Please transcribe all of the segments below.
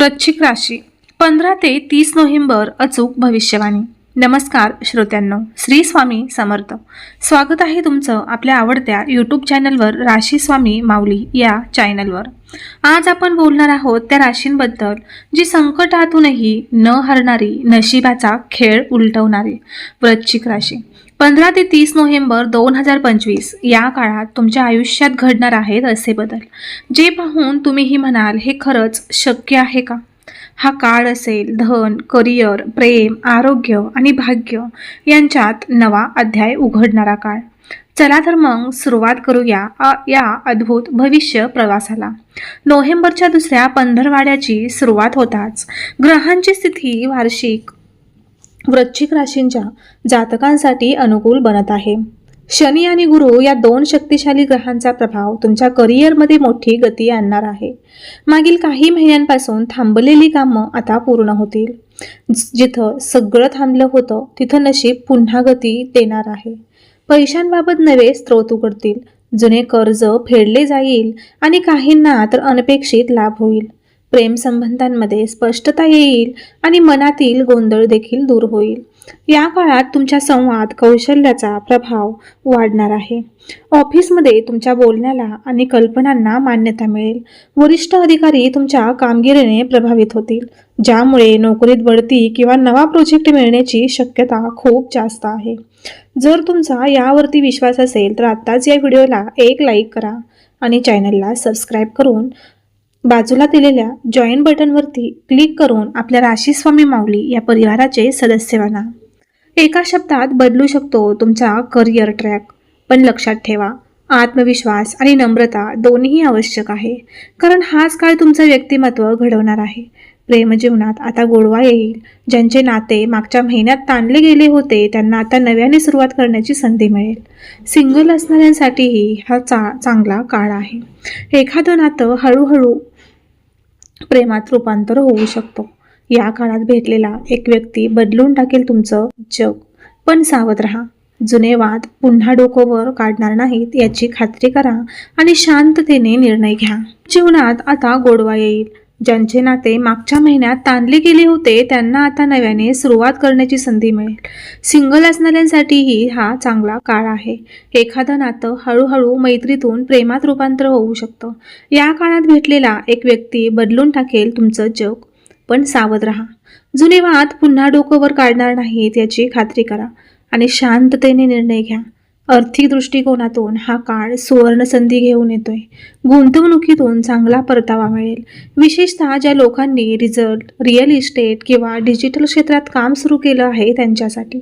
वृश्चिक राशी. पंधरा ते तीस नोव्हेंबर अचूक भविष्यवाणी. नमस्कार श्रोत्यांनो श्री स्वामी समर्थ. स्वागत आहे तुमचं आपल्या आवडत्या यूट्यूब चॅनलवर राशी स्वामी माऊली या चॅनलवर आज आपण बोलणार आहोत त्या राशींबद्दल जी संकटातूनही न हरणारी नशिबाचा खेळ उलटवणारी वृश्चिक राशी. पंधरा ते तीस नोव्हेंबर दोन हजार पंचवीस या काळात तुमच्या आयुष्यात घडणार आहेत असे बदल. जे पाहून तुम्हीही म्हणाल हे खरंच शक्य आहे का? हा काळ असेल धन करिअर प्रेम आरोग्य आणि भाग्य यांच्यात नवा अध्याय उघडणारा काळ. चला तर मग सुरुवात करूया या अद्भुत भविष्य प्रवासाला. नोव्हेंबरच्या दुसऱ्या पंधरवाड्याची सुरुवात होताच. ग्रहांची स्थिती वार्षिक वृश्चिक राशींच्या जातकांसाठी अनुकूल बनत आहे. शनी आणि गुरु या दोन शक्तिशाली ग्रहांचा प्रभाव तुमच्या करिअरमध्ये मोठी गती आणणार आहे. मागील काही महिन्यांपासून थांबलेली कामं आता पूर्ण होतील. जिथं सगळं थांबलं होतं तिथं नशीब पुन्हा गती देणार आहे. पैशांबाबत नवे स्रोत उघडतील. जुने कर्ज फेडले जाईल आणि काहींना तर अनपेक्षित लाभ होईल. प्रेमसंबंधांमध्ये स्पष्टता येईल आणि मनातील गोंधळ देखील दूर होईल. या काळात तुमच्या संवाद कौशल्याचा प्रभाव वाढणार आहे. ऑफिसमध्ये तुमच्या बोलण्याला आणि कल्पनांना मान्यता मिळेल. वरिष्ठ अधिकारी तुमच्या कामगिरीने प्रभावित होतील ज्यामुळे नोकरीत बढती किंवा नवा प्रोजेक्ट मिळण्याची शक्यता खूप जास्त आहे. जर तुमचा यावरती विश्वास असेल तर आत्ताच या व्हिडिओला एक लाईक करा आणि चॅनलला सबस्क्राईब करून बाजूला दिलेल्या जॉईन बटनवरती क्लिक करून आपल्या राशीस्वामी माऊली या परिवाराचे सदस्य बना एका शब्दात बदलू शकतो तुमचा करिअर ट्रॅक पण लक्षात ठेवा आत्मविश्वास आणि नम्रता दोन्ही आवश्यक आहे. कारण हाच काळ तुमचं व्यक्तिमत्व घडवणार आहे. प्रेमजीवनात आता गोडवा येईल. ज्यांचे नाते मागच्या महिन्यात ताणले गेले होते त्यांना आता नव्याने सुरुवात करण्याची संधी मिळेल. सिंगल असणाऱ्यांसाठीही हा चा चांगला काळ आहे. एखादं नातं हळूहळू प्रेमात रूपांतर होऊ शकतो. या काळात भेटलेला एक व्यक्ती बदलून टाकेल तुमचं जग. पण सावध राहा. जुने वाद पुन्हा डोकोवर काढणार नाहीत याची खात्री करा आणि शांततेने निर्णय घ्या. जीवनात आता गोडवा येईल. ज्यांचे नाते मागच्या महिन्यात ताणले गेले होते त्यांना आता नव्याने सुरुवात करण्याची संधी मिळेल. सिंगल असणाऱ्यांसाठीही हा चांगला काळ आहे. एखादं नातं हळूहळू मैत्रीतून प्रेमात रूपांतर होऊ शकतं. या काळात भेटलेला एक व्यक्ती बदलून टाकेल तुमचं जग. पण सावध राहा. जुने वाद पुन्हा डोकंवर काढणार नाहीत याची खात्री करा आणि शांततेने निर्णय घ्या. आर्थिक दृष्टिकोनातून हा काळ सुवर्ण संधी घेऊन येतोय. गुंतवणुकीतून चांगला परतावा मिळेल. विशेषतः ज्या लोकांनी रिझल्ट रिअल इस्टेट किंवा डिजिटल क्षेत्रात काम सुरू केलं आहे त्यांच्यासाठी.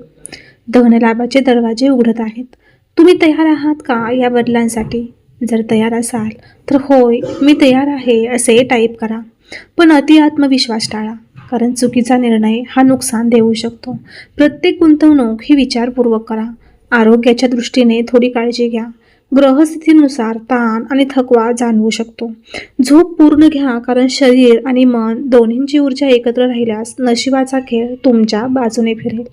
धनलाभाचे दरवाजे उघडत आहेत. तुम्ही तयार आहात का या बदलांसाठी? जर तयार असाल तर होय मी तयार आहे असे टाईप करा. पण अति आत्मविश्वास टाळा कारण चुकीचा निर्णय हा नुकसान देऊ शकतो. प्रत्येक गुंतवणूक ही विचारपूर्वक करा. आरोग्याच्या दृष्टीने थोडी काळजी घ्या. ग्रहस्थितीनुसार ताण आणि थकवा जाणवू शकतो. झोप पूर्ण घ्या कारण शरीर आणि मन दोन्हींची ऊर्जा एकत्र राहिल्यास नशिबाचा खेळ तुमच्या बाजूने फिरेल.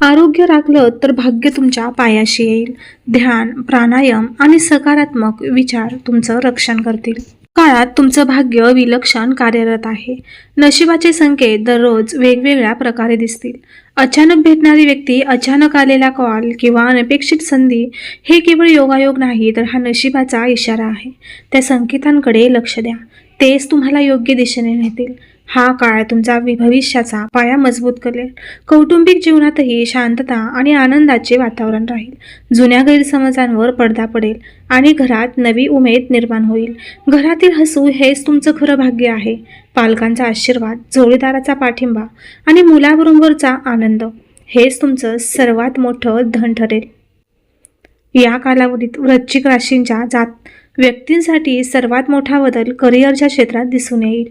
आरोग्य राखलं तर भाग्य तुमच्या पायाशी येईल. ध्यान प्राणायाम आणि सकारात्मक विचार तुमचं रक्षण करतील. काळात तुमचं भाग्य विलक्षण कार्यरत आहे. नशिबाचे संकेत दररोज वेगवेगळ्या प्रकारे दिसतील. अचानक भेटणारी व्यक्ती अचानक आलेला कॉल किंवा अनपेक्षित संधी हे केवळ योगायोग नाही तर हा नशिबाचा इशारा आहे. त्या संकेतांकडे लक्ष द्या. तेच तुम्हाला योग्य दिशेने नेतील. हा काळ तुमचा वि- भविष्याचा पाया मजबूत करेल. कौटुंबिक जीवनातही शांतता आणि आनंदाचे वातावरण राहील. जुन्या गैरसमजांवर पडदा पडेल आणि घरात नवी उमेद निर्माण होईल. घरातील हसू हेच तुमचं खरं भाग्य आहे. पालकांचा आशीर्वाद जोडीदाराचा पाठिंबा आणि मुलाबरोबरचा आनंद हेच तुमचं सर्वात मोठं धन ठरेल. या कालावधीत वृश्चिक राशींच्या जात व्यक्तींसाठी सर्वात मोठा बदल करिअरच्या क्षेत्रात दिसून येईल.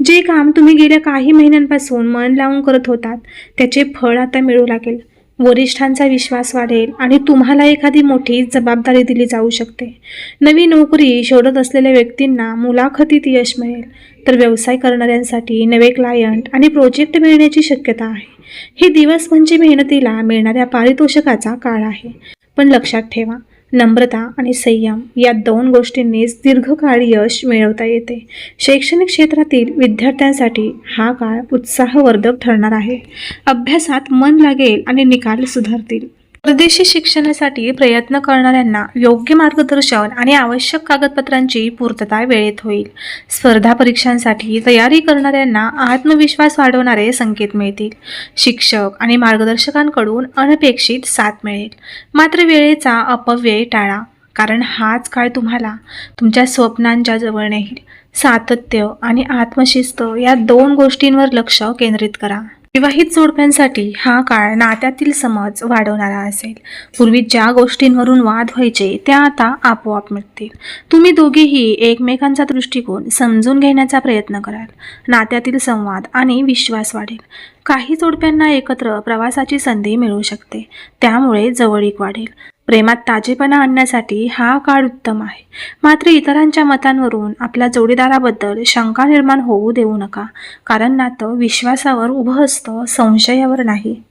जे काम तुम्ही गेल्या काही महिन्यांपासून मन लावून करत होतात त्याचे फळ आता मिळू लागेल. वरिष्ठांचा विश्वास वाढेल आणि तुम्हाला एखादी मोठी जबाबदारी दिली जाऊ शकते. नवी नोकरी शोधत असलेल्या व्यक्तींना मुलाखतीत यश मिळेल. तर व्यवसाय करणाऱ्यांसाठी नवे क्लायंट आणि प्रोजेक्ट मिळण्याची शक्यता आहे. हे दिवस म्हणजे मेहनतीला मिळणाऱ्या पारितोषिकाचा काळ आहे. पण लक्षात ठेवा नम्रता आणि संयम या दोन गोष्टींनीच दीर्घकाळ यश मिळवता येते. शैक्षणिक क्षेत्रातील विद्यार्थ्यांसाठी हा काळ उत्साहवर्धक ठरणार आहे. अभ्यासात मन लागेल आणि निकाल सुधारतील. परदेशी शिक्षणासाठी प्रयत्न करणाऱ्यांना योग्य मार्गदर्शन आणि आवश्यक कागदपत्रांची पूर्तता वेळेत होईल. स्पर्धा परीक्षांसाठी तयारी करणाऱ्यांना आत्मविश्वास वाढवणारे संकेत मिळतील. शिक्षक आणि मार्गदर्शकांकडून अनपेक्षित साथ मिळेल. मात्र वेळेचा अपव्यय टाळा कारण हाच काळ तुम्हाला तुमच्या स्वप्नांच्या जवळ नेईल. सातत्य आणि आत्मशिस्त या दोन गोष्टींवर लक्ष केंद्रित करा. विवाहित जोडप्यांसाठी हा काळ नात्यातील समज वाढवणारा असेल. पूर्वी ज्या गोष्टींवरून वाद व्हायचे त्या आता आपोआप मिटतील. तुम्ही दोघेही एकमेकांचा दृष्टिकोन समजून घेण्याचा प्रयत्न कराल. नात्यातील संवाद आणि विश्वास वाढेल. काही जोडप्यांना एकत्र प्रवासाची संधी मिळू शकते. त्यामुळे जवळीक वाढेल. प्रेमात ताजेपणा आणण्यासाठी हा काळ उत्तम आहे. मात्र इतरांच्या मतांवरून आपल्या जोडीदाराबद्दल शंका निर्माण होऊ देऊ नका. कारण नातं विश्वासावर उभं असतं संशयावर नाही.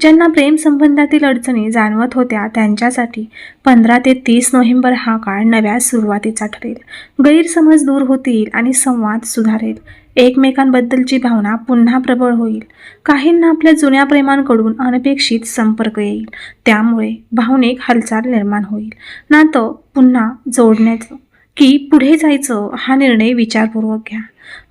ज्यांना प्रेमसंबंधातील अडचणी जाणवत होत्या त्यांच्यासाठी पंधरा ते तीस नोव्हेंबर हा काळ नव्या सुरुवातीचा ठरेल. गैरसमज दूर होतील आणि संवाद सुधारेल. एकमेकांबद्दलची भावना पुन्हा प्रबळ होईल. काहींना आपल्या जुन्या प्रेमांकडून अनपेक्षित संपर्क येईल. त्यामुळे भावनिक हालचाल निर्माण होईल. नातं पुन्हा जोडण्याचं की पुढे जायचं हा निर्णय विचारपूर्वक घ्या.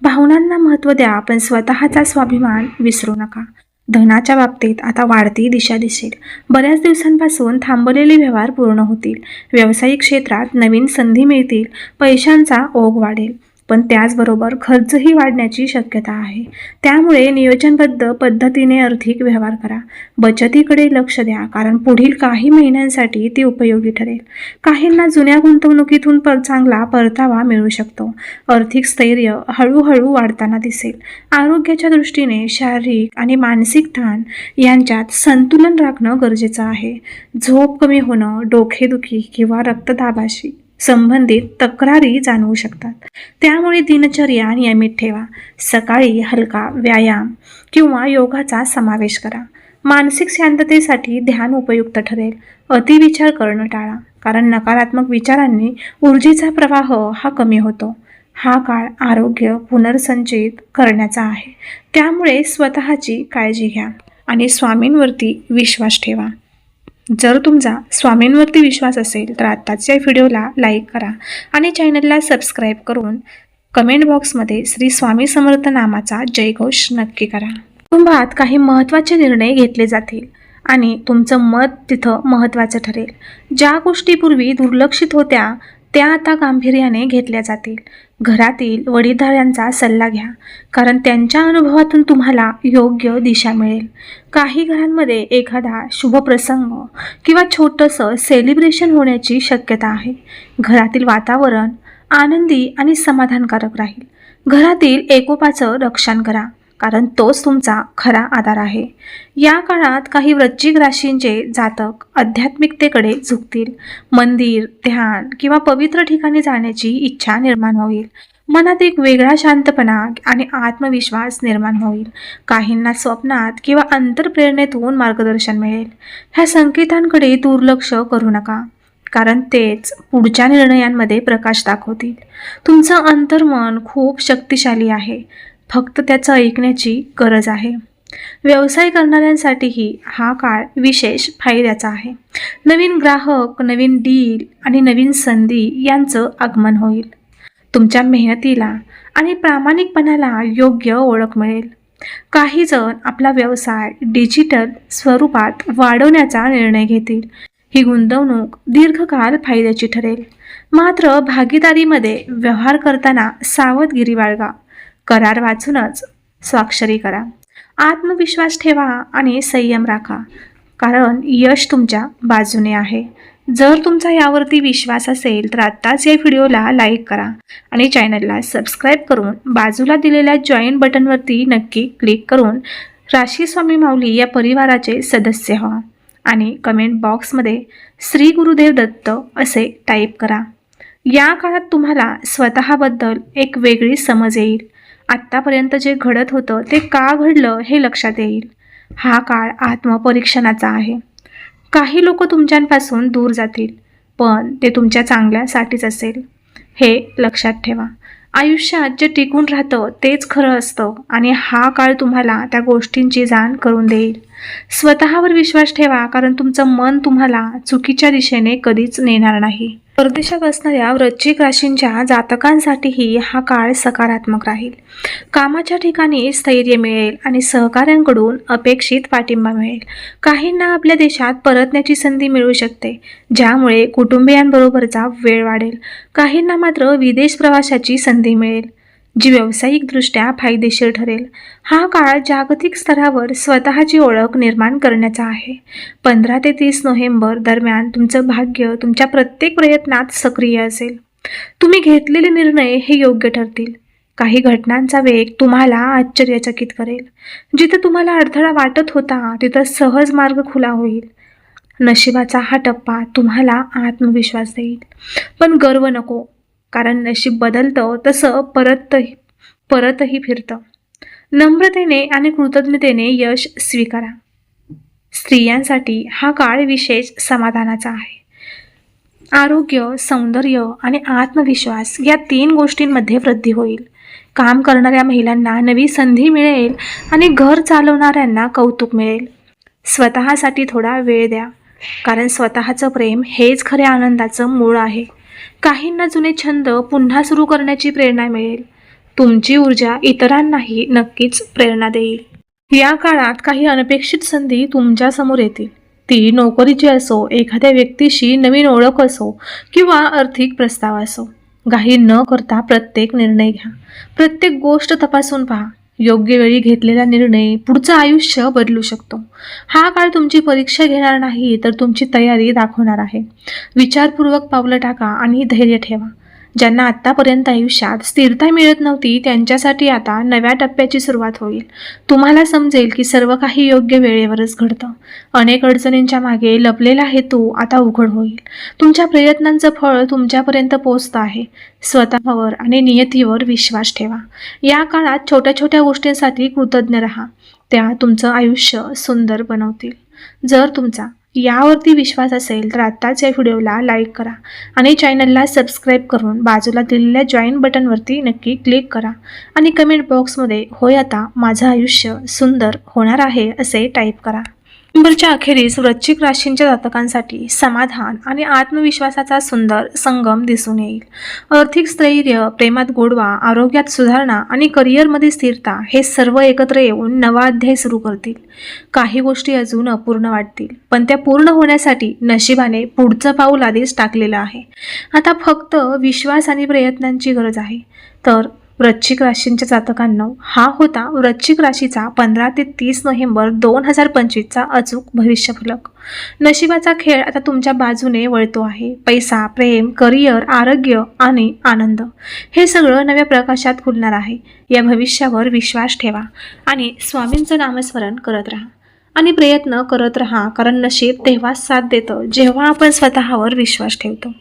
भावनांना महत्त्व द्या पण स्वतःचा स्वाभिमान विसरू नका. धनाच्या बाबतीत आता वाढती दिशा दिसेल. बऱ्याच दिवसांपासून थांबलेले व्यवहार पूर्ण होतील. व्यावसायिक क्षेत्रात नवीन संधी मिळतील. पैशांचा ओघ वाढेल. पण त्याचबरोबर खर्चही वाढण्याची शक्यता आहे. त्यामुळे नियोजनबद्ध पद्धतीने आर्थिक व्यवहार करा. बचतीकडे लक्ष द्या कारण पुढील काही महिन्यांसाठी ती उपयोगी ठरेल. काहींना जुन्या गुंतवणुकीतून पर चांगला परतावा मिळू शकतो. आर्थिक स्थैर्य हळूहळू वाढताना दिसेल. आरोग्याच्या दृष्टीने शारीरिक आणि मानसिक ताण यांच्यात संतुलन राखणं गरजेचं आहे. झोप कमी होणं डोकेदुखी किंवा रक्तदाबाशी संबंधित तक्रारी जाणवू शकतात. त्यामुळे दिनचर्या नियमित ठेवा. सकाळी हलका व्यायाम किंवा योगाचा समावेश करा. मानसिक शांततेसाठी ध्यान उपयुक्त ठरेल. अतिविचार करणं टाळा कारण नकारात्मक विचारांनी ऊर्जेचा प्रवाह हा कमी होतो. हा काळ आरोग्य पुनर्संचयित करण्याचा आहे. त्यामुळे स्वतःची काळजी घ्या आणि स्वामींवरती विश्वास ठेवा. जर तुमचा स्वामींवरती विश्वास असेल तर आत्ताच्या व्हिडिओला लाईक करा आणि चॅनलला सबस्क्राईब करून कमेंट बॉक्समध्ये श्री स्वामी समर्थ नामाचा जयघोष नक्की करा. कुटुंबात काही महत्त्वाचे निर्णय घेतले जातील आणि तुमचं मत तिथं महत्त्वाचं ठरेल. ज्या गोष्टीपूर्वी दुर्लक्षित होत्या त्या आता गांभीर्याने घेतल्या जातील. घरातील वडीलधाऱ्यांचा सल्ला घ्या. कारण त्यांच्या अनुभवातून तुम्हाला योग्य दिशा मिळेल. काही घरांमध्ये एखादा शुभप्रसंग किंवा छोटंसं सेलिब्रेशन होण्याची शक्यता आहे. घरातील वातावरण आनंदी आणि समाधानकारक राहील. घरातील एकोपाचं रक्षण करा. कारण तोच तुमचा खरा आधार आहे. या काळात काही वृश्चिक राशींचे जातक आध्यात्मिकतेकडे झुकतील. मंदिर ध्यान किंवा पवित्र ठिकाणी जाण्याची इच्छा निर्माण होईल. मनात एक वेगळा शांतपणा आणि आत्मविश्वास निर्माण होईल. काहींना स्वप्नात किंवा अंतरप्रेरणेतून मार्गदर्शन मिळेल. ह्या संकेतांकडे दुर्लक्ष करू नका. कारण तेच पुढच्या निर्णयांमध्ये प्रकाश दाखवतील. तुमचं अंतर्मन खूप शक्तिशाली आहे. फक्त त्याचं ऐकण्याची गरज आहे. व्यवसाय करणाऱ्यांसाठीही हा काळ विशेष फायद्याचा आहे. नवीन ग्राहक नवीन डील आणि नवीन संधी यांचं आगमन होईल. तुमच्या मेहनतीला आणि प्रामाणिकपणाला योग्य ओळख मिळेल. काही जण आपला व्यवसाय डिजिटल स्वरूपात वाढवण्याचा निर्णय घेतील. ही गुंतवणूक दीर्घकाळ फायद्याची ठरेल. मात्र भागीदारीमध्ये व्यवहार करताना सावधगिरी बाळगा. करार वाचूनच स्वाक्षरी करा. आत्मविश्वास ठेवा आणि संयम राखा. कारण यश तुमच्या बाजूने आहे. जर तुमचा यावरती विश्वास असेल तर आत्ताच या व्हिडिओला लाईक करा आणि चॅनलला सबस्क्राईब करून बाजूला दिलेल्या जॉईन बटनवरती नक्की क्लिक करून राशी स्वामी माऊली या परिवाराचे सदस्य व्हा आणि कमेंट बॉक्समध्ये श्री गुरुदेव दत्त असे टाईप करा. या काळात तुम्हाला स्वतःबद्दल एक वेगळी समज येईल. आत्तापर्यंत जे घडत होतं ते का घडलं हे लक्षात येईल. हा काळ आत्मपरीक्षणाचा आहे. काही लोक तुमच्यांपासून दूर जातील पण ते तुमच्या चांगल्यासाठीच असेल. हे लक्षात ठेवा. आयुष्यात जे टिकून राहतं तेच खरं असतं आणि हा काळ तुम्हाला त्या गोष्टींची जाण करून देईल. स्वतःवर विश्वास ठेवा कारण तुमचं मन तुम्हाला चुकीच्या दिशेने कधीच नेणार नाही. परदेशात असणाऱ्या वृश्चिक राशींच्या जातकांसाठीही हा काळ सकारात्मक राहील. कामाच्या ठिकाणी स्थैर्य मिळेल आणि सहकाऱ्यांकडून अपेक्षित पाठिंबा मिळेल. काहींना आपल्या देशात परतण्याची संधी मिळू शकते ज्यामुळे कुटुंबियांबरोबरचा वेळ वाढेल. काहींना मात्र विदेश प्रवासाची संधी मिळेल. जी व्यावसायिकदृष्ट्या फायदेशीर ठरेल. हा काळ जागतिक स्तरावर स्वतःची ओळख निर्माण करण्याचा आहे. पंधरा ते तीस नोव्हेंबर दरम्यान तुमचं भाग्य तुमच्या प्रत्येक प्रयत्नात सक्रिय असेल. तुम्ही घेतलेले निर्णय हे योग्य ठरतील. काही घटनांचा वेग तुम्हाला आश्चर्यचकित करेल. जिथं तुम्हाला अडथळा वाटत होता तिथं सहज मार्ग खुला होईल. नशिबाचा हा टप्पा तुम्हाला आत्मविश्वास देईल. पण गर्व नको. कारण नशीब बदलतं तसं परतही परतही फिरतं. नम्रतेने आणि कृतज्ञतेने यश स्वीकारा. स्त्रियांसाठी हा काळ विशेष समाधानाचा आहे. आरोग्य सौंदर्य आणि आत्मविश्वास या तीन गोष्टींमध्ये वृद्धी होईल. काम करणाऱ्या महिलांना नवी संधी मिळेल आणि घर चालवणाऱ्यांना कौतुक मिळेल. स्वतःसाठी थोडा वेळ द्या. कारण स्वतःचं प्रेम हेच खऱ्या आनंदाचं मूळ आहे. काहींना जुने छंद पुन्हा सुरू करण्याची प्रेरणा मिळेल. तुमची ऊर्जा इतरांनाही नक्कीच प्रेरणा देईल. या काळात काही अनपेक्षित संधी तुमच्यासमोर येतील. ती नोकरीची असो एखाद्या व्यक्तीशी नवीन ओळख असो किंवा आर्थिक प्रस्ताव असो. घाई न करता प्रत्येक निर्णय घ्या. प्रत्येक गोष्ट तपासून पहा. योग्य वेळी घेतलेला निर्णय पुढचं आयुष्य बदलू शकतो. हा काळ तुमची परीक्षा घेणार नाही तर तुमची तयारी दाखवणार आहे. विचारपूर्वक पावलं टाका आणि धैर्य ठेवा. ज्यांना आत्तापर्यंत आयुष्यात स्थिरता मिळत नव्हती त्यांच्यासाठी आता नव्या टप्प्याची सुरुवात होईल. तुम्हाला समजेल की सर्व काही योग्य वेळेवरच घडतं. अनेक अडचणींच्या मागे लपलेला हेतू आता उघड होईल. तुमच्या प्रयत्नांचं फळ तुमच्यापर्यंत पोचतं आहे. स्वतःवर आणि नियतीवर विश्वास ठेवा. या काळात छोट्या छोट्या गोष्टींसाठी कृतज्ञ राहा. त्या तुमचं आयुष्य सुंदर बनवतील. जर तुमचा यावरती विश्वास असेल तर आत्ताच या व्हिडिओला लाईक करा आणि चॅनलला सबस्क्राईब करून बाजूला दिलेल्या जॉईन बटनवरती नक्की क्लिक करा आणि कमेंट बॉक्समध्ये होय आता माझं आयुष्य सुंदर होणार आहे असे टाईप करा. नोव्हेंबरच्या अखेरीस वृश्चिक राशींच्या जातकांसाठी समाधान आणि आत्मविश्वासाचा सुंदर संगम दिसून येईल. आर्थिक स्थैर्य प्रेमात गोडवा आरोग्यात सुधारणा आणि करिअरमध्ये स्थिरता हे सर्व एकत्र येऊन नवा अध्याय सुरू करतील. काही गोष्टी अजून अपूर्ण वाटतील पण त्या पूर्ण होण्यासाठी नशिबाने पुढचं पाऊल आधीच टाकलेलं आहे. आता फक्त विश्वास आणि प्रयत्नांची गरज आहे. तर वृश्चिक राशींच्या जातकांनो हा होता वृश्चिक राशीचा पंधरा ते तीस नोव्हेंबर दोन हजार पंचवीसचा अचूक भविष्यफलक. नशिबाचा खेळ आता तुमच्या बाजूने वळतो आहे. पैसा प्रेम करिअर आरोग्य आणि आनंद हे सगळं नव्या प्रकाशात खुलणार आहे. या भविष्यावर विश्वास ठेवा आणि स्वामींचं नामस्मरण करत राहा. आणि प्रयत्न करत राहा कारण नशीब तेव्हाच साथ देतं जेव्हा आपण स्वतःवर विश्वास ठेवतो.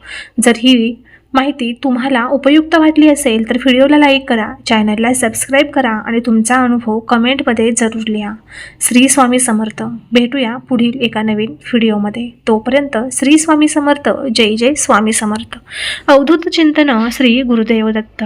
जर ही माहिती तुम्हाला उपयुक्त वाटली असेल तर व्हिडिओला लाईक करा चॅनलला सबस्क्राईब करा आणि तुमचा अनुभव कमेंटमध्ये जरूर लिहा. श्री स्वामी समर्थ. भेटूया पुढील एका नवीन व्हिडिओमध्ये. तोपर्यंत श्री स्वामी समर्थ. जय जय स्वामी समर्थ. अवधूत चिंतन श्री गुरुदेव दत्त